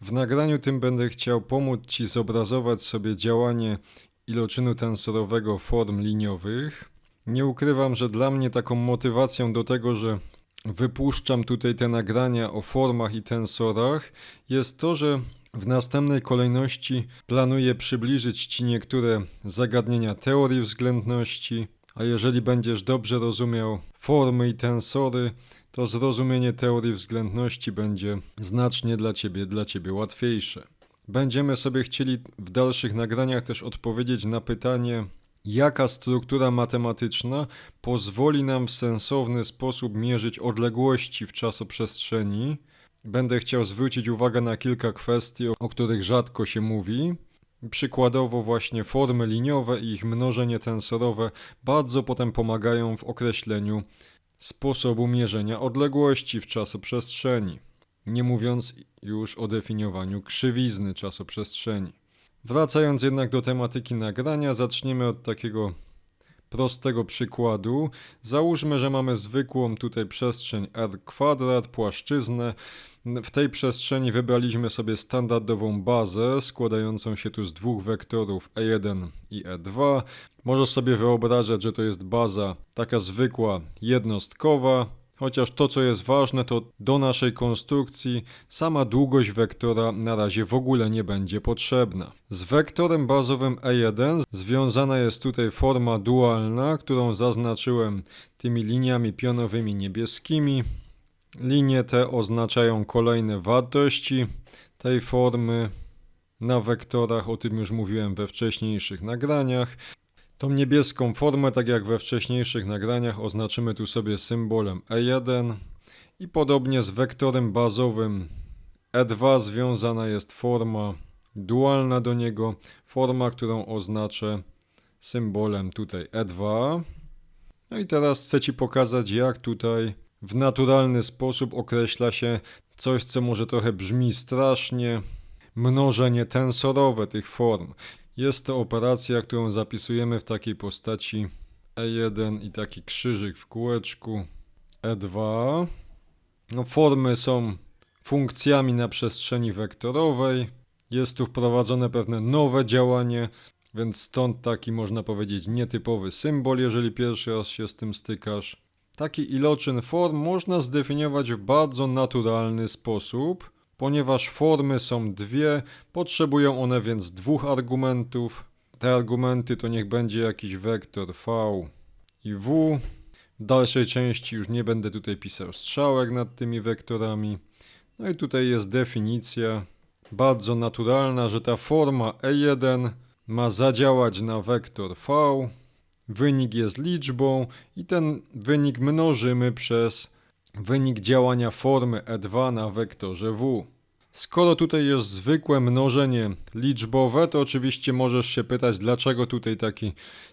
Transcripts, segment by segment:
W nagraniu tym będę chciał pomóc Ci zobrazować sobie działanie iloczynu tensorowego form liniowych. Nie ukrywam, że dla mnie taką motywacją do tego, że wypuszczam tutaj te nagrania o formach i tensorach, jest to, że w następnej kolejności planuję przybliżyć Ci niektóre zagadnienia teorii względności, a jeżeli będziesz dobrze rozumiał formy i tensory, to zrozumienie teorii względności będzie znacznie dla Ciebie, dla Ciebie łatwiejsze. Będziemy sobie chcieli w dalszych nagraniach też odpowiedzieć na pytanie, jaka struktura matematyczna pozwoli nam w sensowny sposób mierzyć odległości w czasoprzestrzeni. Będę chciał zwrócić uwagę na kilka kwestii, o których rzadko się mówi. Przykładowo właśnie formy liniowe i ich mnożenie tensorowe bardzo potem pomagają w określeniu sposobu mierzenia odległości w czasoprzestrzeni, nie mówiąc już o definiowaniu krzywizny czasoprzestrzeni. Wracając jednak do tematyki nagrania, zaczniemy od takiego prostego przykładu. Załóżmy, że mamy zwykłą tutaj przestrzeń r kwadrat, płaszczyznę. W tej przestrzeni wybraliśmy sobie standardową bazę składającą się tu z dwóch wektorów e1 i e2. Możesz sobie wyobrażać, że to jest baza taka zwykła, jednostkowa. Chociaż to, co jest ważne, to do naszej konstrukcji sama długość wektora na razie w ogóle nie będzie potrzebna. Z wektorem bazowym E1 związana jest tutaj forma dualna, którą zaznaczyłem tymi liniami pionowymi niebieskimi. Linie te oznaczają kolejne wartości tej formy na wektorach, o tym już mówiłem we wcześniejszych nagraniach. Tą niebieską formę, tak jak we wcześniejszych nagraniach, oznaczymy tu sobie symbolem E1 i podobnie z wektorem bazowym E2 związana jest forma dualna do niego, forma, którą oznaczę symbolem tutaj E2. No i teraz chcę Ci pokazać, jak tutaj w naturalny sposób określa się coś, co może trochę brzmi strasznie, mnożenie tensorowe tych form. Jest to operacja, którą zapisujemy w takiej postaci E1 i taki krzyżyk w kółeczku E2. No, formy są funkcjami na przestrzeni wektorowej. Jest tu wprowadzone pewne nowe działanie, więc stąd taki można powiedzieć nietypowy symbol, jeżeli pierwszy raz się z tym stykasz. Taki iloczyn form można zdefiniować w bardzo naturalny sposób. Ponieważ formy są dwie, potrzebują one więc dwóch argumentów. Te argumenty to niech będzie jakiś wektor v i w. W dalszej części już nie będę tutaj pisał strzałek nad tymi wektorami. No i tutaj jest definicja bardzo naturalna, że ta forma E1 ma zadziałać na wektor v. Wynik jest liczbą i ten wynik mnożymy przez wynik działania formy E2 na wektorze W. Skoro tutaj jest zwykłe mnożenie liczbowe, to oczywiście możesz się pytać, dlaczego tutaj taki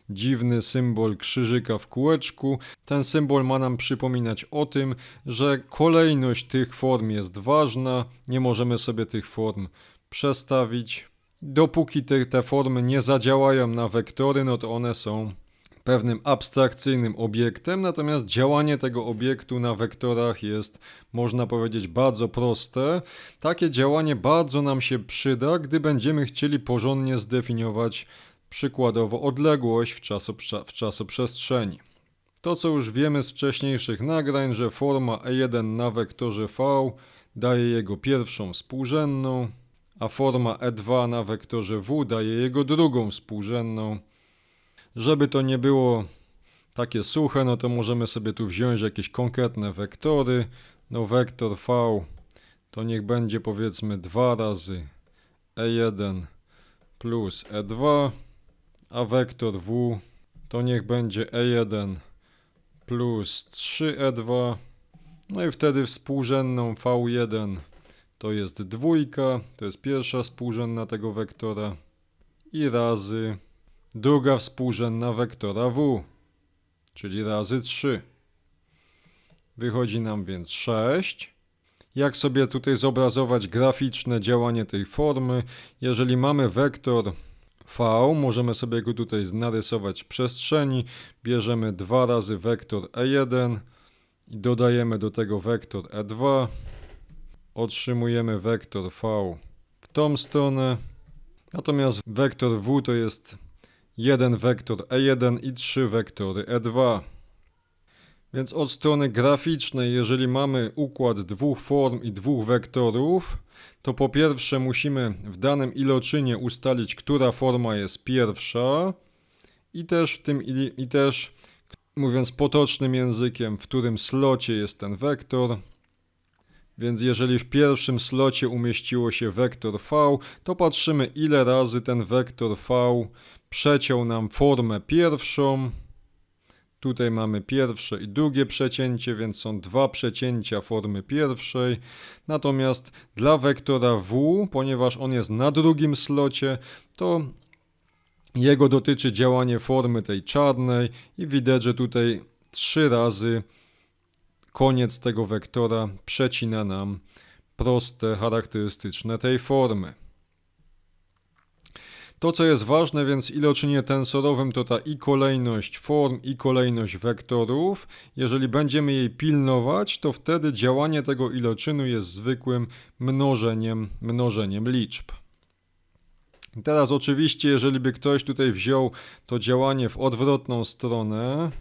dziwny symbol krzyżyka w kółeczku. Ten symbol ma nam przypominać o tym, że kolejność tych form jest ważna, nie możemy sobie tych form przestawić. Dopóki te, te formy nie zadziałają na wektory, no to one są pewnym abstrakcyjnym obiektem, natomiast działanie tego obiektu na wektorach jest, można powiedzieć, bardzo proste. Takie działanie bardzo nam się przyda, gdy będziemy chcieli porządnie zdefiniować przykładowo odległość w, czasoprze- w czasoprzestrzeni. To, co już wiemy z wcześniejszych nagrań, że forma E1 na wektorze V daje jego pierwszą współrzędną, a forma E2 na wektorze W daje jego drugą współrzędną. Żeby to nie było takie suche, no to możemy sobie tu wziąć jakieś konkretne wektory. No wektor V to niech będzie powiedzmy 2 razy E1 plus E2, a wektor W to niech będzie E1 plus 3E2. No i wtedy współrzędną V1 to jest dwójka, to jest pierwsza współrzędna tego wektora i razy Druga współrzędna wektora w, czyli razy 3. Wychodzi nam więc 6. Jak sobie tutaj zobrazować graficzne działanie tej formy? Jeżeli mamy wektor v, możemy sobie go tutaj narysować w przestrzeni. Bierzemy 2 razy wektor e1 i dodajemy do tego wektor e2. Otrzymujemy wektor v tą stronę. Natomiast wektor W to jest jeden wektor E1 i trzy wektory E2. Więc od strony graficznej, jeżeli mamy układ dwóch form i dwóch wektorów, to po pierwsze musimy w danym iloczynie ustalić, która forma jest pierwsza i też w tym i też mówiąc potocznym językiem, w którym slocie jest ten wektor. Więc jeżeli w pierwszym slocie umieściło się wektor V, to patrzymy ile razy ten wektor V przeciął nam formę pierwszą. Tutaj mamy pierwsze i drugie przecięcie, więc są dwa przecięcia formy pierwszej. Natomiast dla wektora W, ponieważ on jest na drugim slocie, to jego dotyczy działanie formy tej czarnej i widać, że tutaj trzy razy koniec tego wektora przecina nam proste, charakterystyczne tej formy. To, co jest ważne więc iloczynie tensorowym, to ta i kolejność form, i kolejność wektorów. Jeżeli będziemy jej pilnować, to wtedy działanie tego iloczynu jest zwykłym mnożeniem, mnożeniem liczb. Teraz oczywiście, jeżeli by ktoś tutaj wziął to działanie w odwrotną stronę,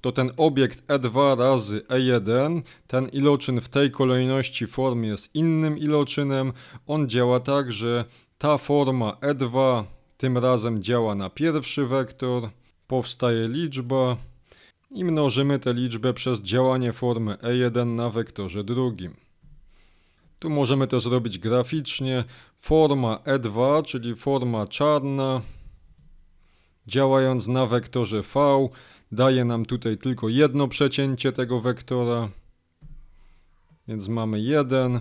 to ten obiekt E2 razy E1, ten iloczyn w tej kolejności form jest innym iloczynem. On działa tak, że ta forma E2 tym razem działa na pierwszy wektor, powstaje liczba i mnożymy tę liczbę przez działanie formy E1 na wektorze drugim. Tu możemy to zrobić graficznie. Forma E2, czyli forma czarna, działając na wektorze V, daje nam tutaj tylko jedno przecięcie tego wektora. Więc mamy 1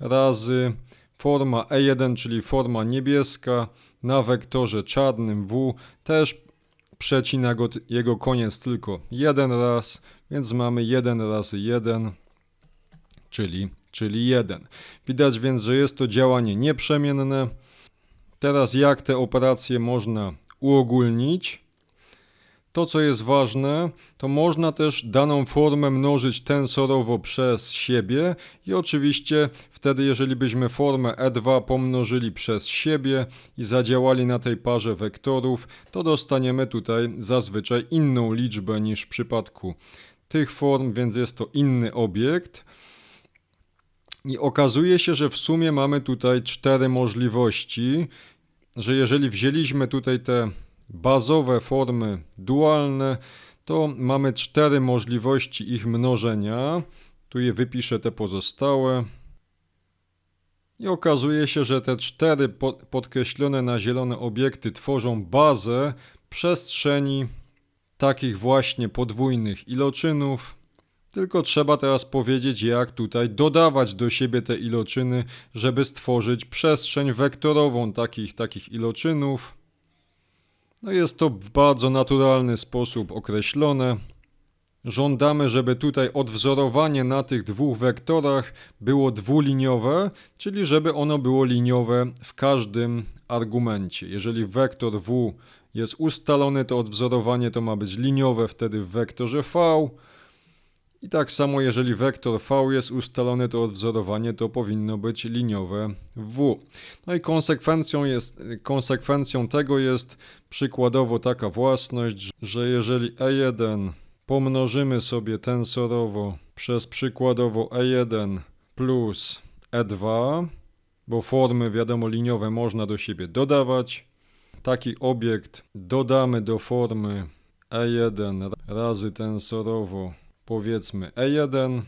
razy forma E1, czyli forma niebieska na wektorze czarnym W też przecina go, jego koniec tylko jeden raz, więc mamy 1 razy 1, czyli, czyli 1. Widać więc, że jest to działanie nieprzemienne. Teraz jak te operacje można uogólnić? To, co jest ważne, to można też daną formę mnożyć tensorowo przez siebie i oczywiście wtedy, jeżeli byśmy formę E2 pomnożyli przez siebie i zadziałali na tej parze wektorów, to dostaniemy tutaj zazwyczaj inną liczbę niż w przypadku tych form, więc jest to inny obiekt. I okazuje się, że w sumie mamy tutaj cztery możliwości, że jeżeli wzięliśmy tutaj te bazowe formy dualne, to mamy cztery możliwości ich mnożenia. Tu je wypiszę te pozostałe. I okazuje się, że te cztery po- podkreślone na zielone obiekty tworzą bazę przestrzeni takich właśnie podwójnych iloczynów. Tylko trzeba teraz powiedzieć, jak tutaj dodawać do siebie te iloczyny, żeby stworzyć przestrzeń wektorową takich, takich iloczynów. No jest to w bardzo naturalny sposób określone. Żądamy, żeby tutaj odwzorowanie na tych dwóch wektorach było dwuliniowe, czyli żeby ono było liniowe w każdym argumencie. Jeżeli wektor w jest ustalony, to odwzorowanie to ma być liniowe wtedy w wektorze v. I tak samo, jeżeli wektor v jest ustalony, to odwzorowanie to powinno być liniowe w. No i konsekwencją, jest, konsekwencją tego jest przykładowo taka własność, że jeżeli e1 pomnożymy sobie tensorowo przez przykładowo e1 plus e2, bo formy wiadomo liniowe można do siebie dodawać, taki obiekt dodamy do formy e1 razy tensorowo powiedzmy e1,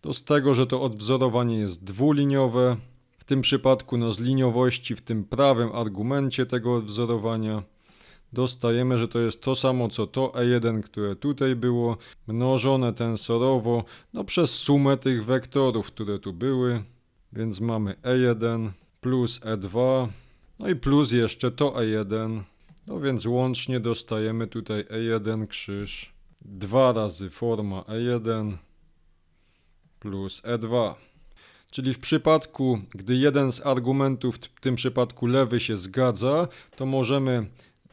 to z tego, że to odwzorowanie jest dwuliniowe, w tym przypadku no z liniowości w tym prawym argumencie tego odwzorowania dostajemy, że to jest to samo co to e1, które tutaj było, mnożone tensorowo no przez sumę tych wektorów, które tu były, więc mamy e1 plus e2, no i plus jeszcze to e1, no więc łącznie dostajemy tutaj e1 krzyż 2 razy forma E1 plus E2. Czyli w przypadku, gdy jeden z argumentów, w tym przypadku lewy się zgadza, to możemy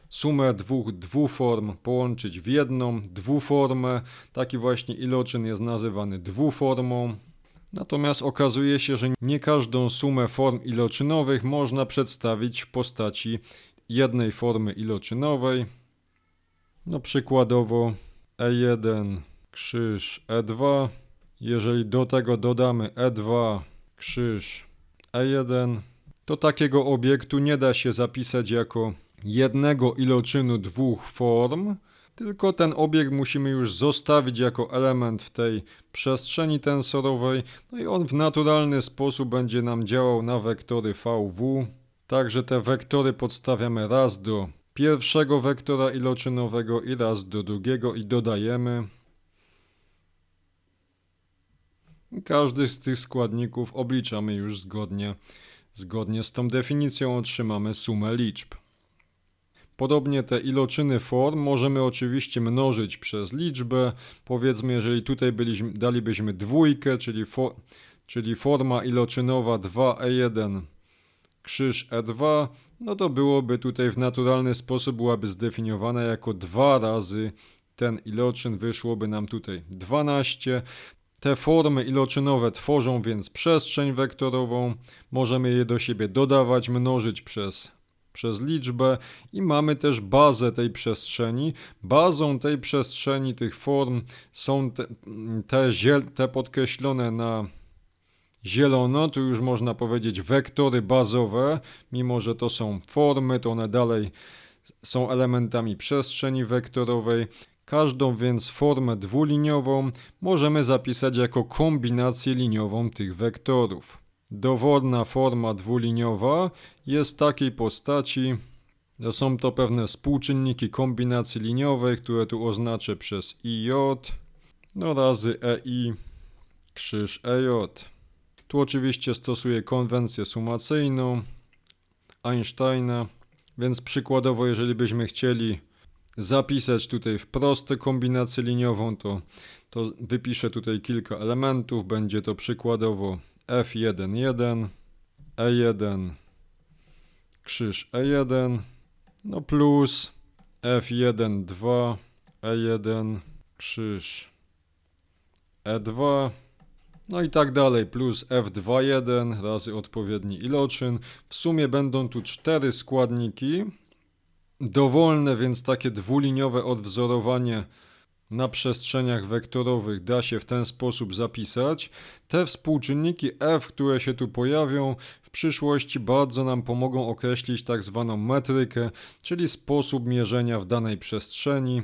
sumę dwóch dwuform połączyć w jedną dwuformę. Taki właśnie iloczyn jest nazywany dwuformą. Natomiast okazuje się, że nie każdą sumę form iloczynowych można przedstawić w postaci jednej formy iloczynowej. No przykładowo E1 krzyż E2. Jeżeli do tego dodamy E2 krzyż E1, to takiego obiektu nie da się zapisać jako jednego iloczynu dwóch form, tylko ten obiekt musimy już zostawić jako element w tej przestrzeni tensorowej, no i on w naturalny sposób będzie nam działał na wektory VW. Także te wektory podstawiamy raz do pierwszego wektora iloczynowego i raz do drugiego i dodajemy. Każdy z tych składników obliczamy już zgodnie, zgodnie z tą definicją, otrzymamy sumę liczb. Podobnie te iloczyny form możemy oczywiście mnożyć przez liczbę. Powiedzmy, jeżeli tutaj byliśmy, dalibyśmy dwójkę, czyli, fo, czyli forma iloczynowa 2e1 krzyż e2, no to byłoby tutaj w naturalny sposób byłaby zdefiniowana jako dwa razy ten iloczyn, wyszłoby nam tutaj 12. Te formy iloczynowe tworzą więc przestrzeń wektorową. Możemy je do siebie dodawać, mnożyć przez, przez liczbę i mamy też bazę tej przestrzeni. Bazą tej przestrzeni, tych form są te, te, ziel, te podkreślone na zielono, tu już można powiedzieć wektory bazowe, mimo że to są formy, to one dalej są elementami przestrzeni wektorowej. Każdą więc formę dwuliniową możemy zapisać jako kombinację liniową tych wektorów. Dowolna forma dwuliniowa jest takiej postaci, że są to pewne współczynniki kombinacji liniowej, które tu oznaczę przez IJ, no razy EI, krzyż EJ. Tu oczywiście stosuję konwencję sumacyjną Einsteina, więc przykładowo, jeżeli byśmy chcieli zapisać tutaj w proste kombinację liniową, to, to wypiszę tutaj kilka elementów. Będzie to przykładowo F1,1, E1, krzyż E1, no plus F1, 2, E1, krzyż E2, no i tak dalej, plus F2,1 razy odpowiedni iloczyn. W sumie będą tu cztery składniki, dowolne, więc takie dwuliniowe odwzorowanie na przestrzeniach wektorowych da się w ten sposób zapisać. Te współczynniki f, które się tu pojawią, w przyszłości bardzo nam pomogą określić tak zwaną metrykę, czyli sposób mierzenia w danej przestrzeni.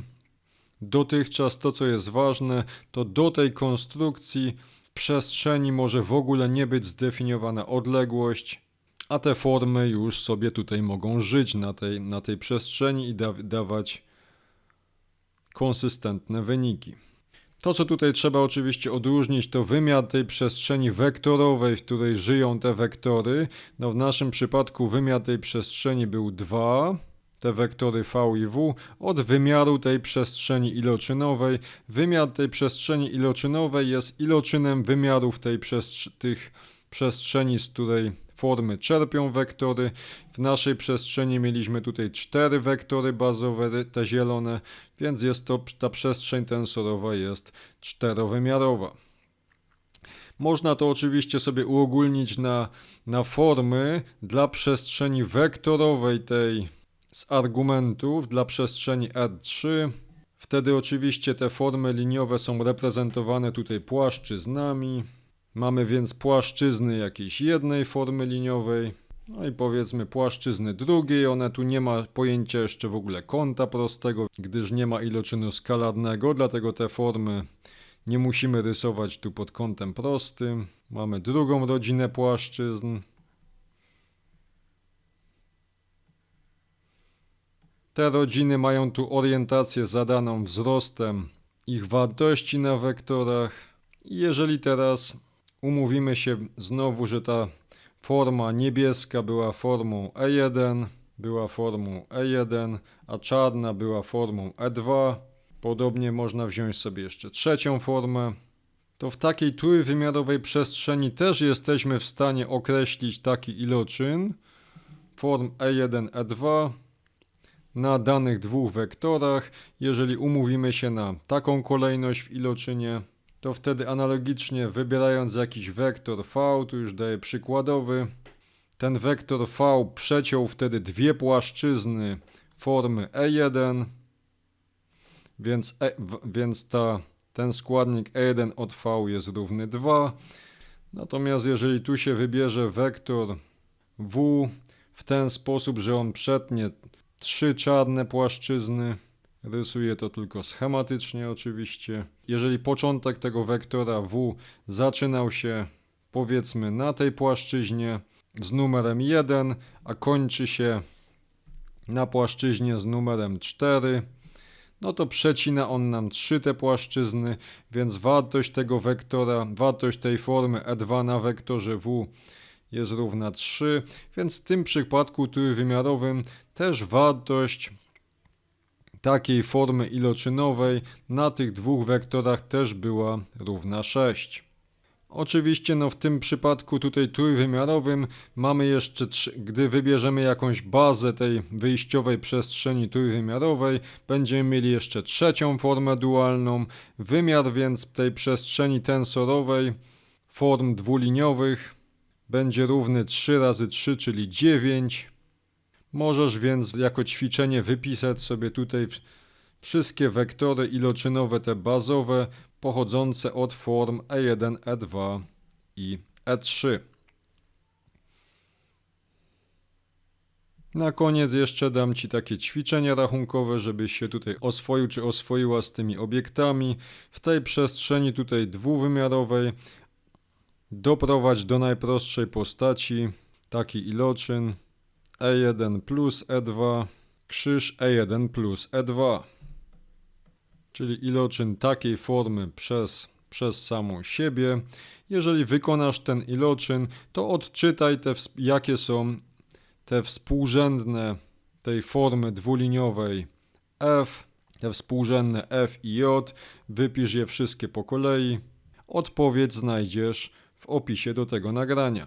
Dotychczas to, co jest ważne, to do tej konstrukcji przestrzeni może w ogóle nie być zdefiniowana odległość, a te formy już sobie tutaj mogą żyć na tej, na tej przestrzeni i da, dawać konsystentne wyniki. To, co tutaj trzeba oczywiście odróżnić, to wymiar tej przestrzeni wektorowej, w której żyją te wektory. No w naszym przypadku wymiar tej przestrzeni był 2, te wektory V i W, od wymiaru tej przestrzeni iloczynowej. Wymiar tej przestrzeni iloczynowej jest iloczynem wymiarów tej przestrz tych przestrzeni, z której formy czerpią wektory. W naszej przestrzeni mieliśmy tutaj cztery wektory bazowe, te zielone, więc jest to, ta przestrzeń tensorowa jest czterowymiarowa. Można to oczywiście sobie uogólnić na, na formy dla przestrzeni wektorowej tej z argumentów, dla przestrzeni R3. Wtedy oczywiście te formy liniowe są reprezentowane tutaj płaszczyznami. Mamy więc płaszczyzny jakiejś jednej formy liniowej, no i powiedzmy płaszczyzny drugiej. One tu nie ma pojęcia jeszcze w ogóle kąta prostego, gdyż nie ma iloczynu skalarnego, dlatego te formy nie musimy rysować tu pod kątem prostym. Mamy drugą rodzinę płaszczyzn. Te rodziny mają tu orientację zadaną wzrostem ich wartości na wektorach. Jeżeli teraz umówimy się znowu, że ta forma niebieska była formą E1, była formą E1, a czarna była formą E2. Podobnie można wziąć sobie jeszcze trzecią formę. To w takiej trójwymiarowej przestrzeni też jesteśmy w stanie określić taki iloczyn form E1, E2 na danych dwóch wektorach. Jeżeli umówimy się na taką kolejność w iloczynie, to wtedy analogicznie wybierając jakiś wektor V, tu już daję przykładowy, ten wektor V przeciął wtedy dwie płaszczyzny formy E1, więc, e, więc ta, ten składnik E1 od V jest równy 2. Natomiast jeżeli tu się wybierze wektor W w ten sposób, że on przetnie trzy czarne płaszczyzny, rysuję to tylko schematycznie oczywiście. Jeżeli początek tego wektora W zaczynał się powiedzmy na tej płaszczyźnie z numerem 1, a kończy się na płaszczyźnie z numerem 4, no to przecina on nam trzy te płaszczyzny, więc wartość tego wektora, wartość tej formy E2 na wektorze W jest równa 3, więc w tym przypadku trójwymiarowym też wartość takiej formy iloczynowej na tych dwóch wektorach też była równa 6. Oczywiście no w tym przypadku tutaj trójwymiarowym mamy jeszcze, gdy wybierzemy jakąś bazę tej wyjściowej przestrzeni trójwymiarowej, będziemy mieli jeszcze trzecią formę dualną, wymiar więc tej przestrzeni tensorowej form dwuliniowych będzie równy 3 razy 3, czyli 9. Możesz więc jako ćwiczenie wypisać sobie tutaj wszystkie wektory iloczynowe, te bazowe, pochodzące od form E1, E2 i E3. Na koniec jeszcze dam Ci takie ćwiczenia rachunkowe, żebyś się tutaj oswoił czy oswoiła z tymi obiektami. W tej przestrzeni tutaj dwuwymiarowej doprowadź do najprostszej postaci taki iloczyn E1 plus E2 krzyż E1 plus E2 czyli iloczyn takiej formy przez, przez samą siebie. Jeżeli wykonasz ten iloczyn, to odczytaj te, jakie są te współrzędne tej formy dwuliniowej f, te współrzędne f i j, wypisz je wszystkie po kolei. Odpowiedź znajdziesz opisie do tego nagrania.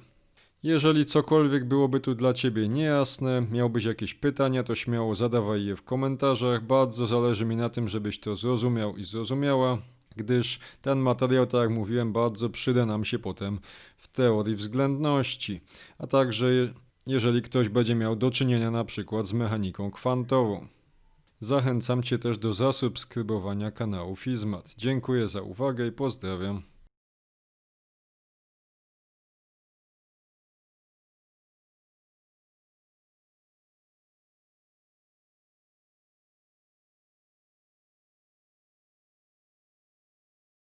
Jeżeli cokolwiek byłoby tu dla Ciebie niejasne, miałbyś jakieś pytania, to śmiało zadawaj je w komentarzach. Bardzo zależy mi na tym, żebyś to zrozumiał i zrozumiała, gdyż ten materiał, tak jak mówiłem, bardzo przyda nam się potem w teorii względności. A także jeżeli ktoś będzie miał do czynienia na przykład z mechaniką kwantową. Zachęcam Cię też do zasubskrybowania kanału Fizmat. Dziękuję za uwagę i pozdrawiam.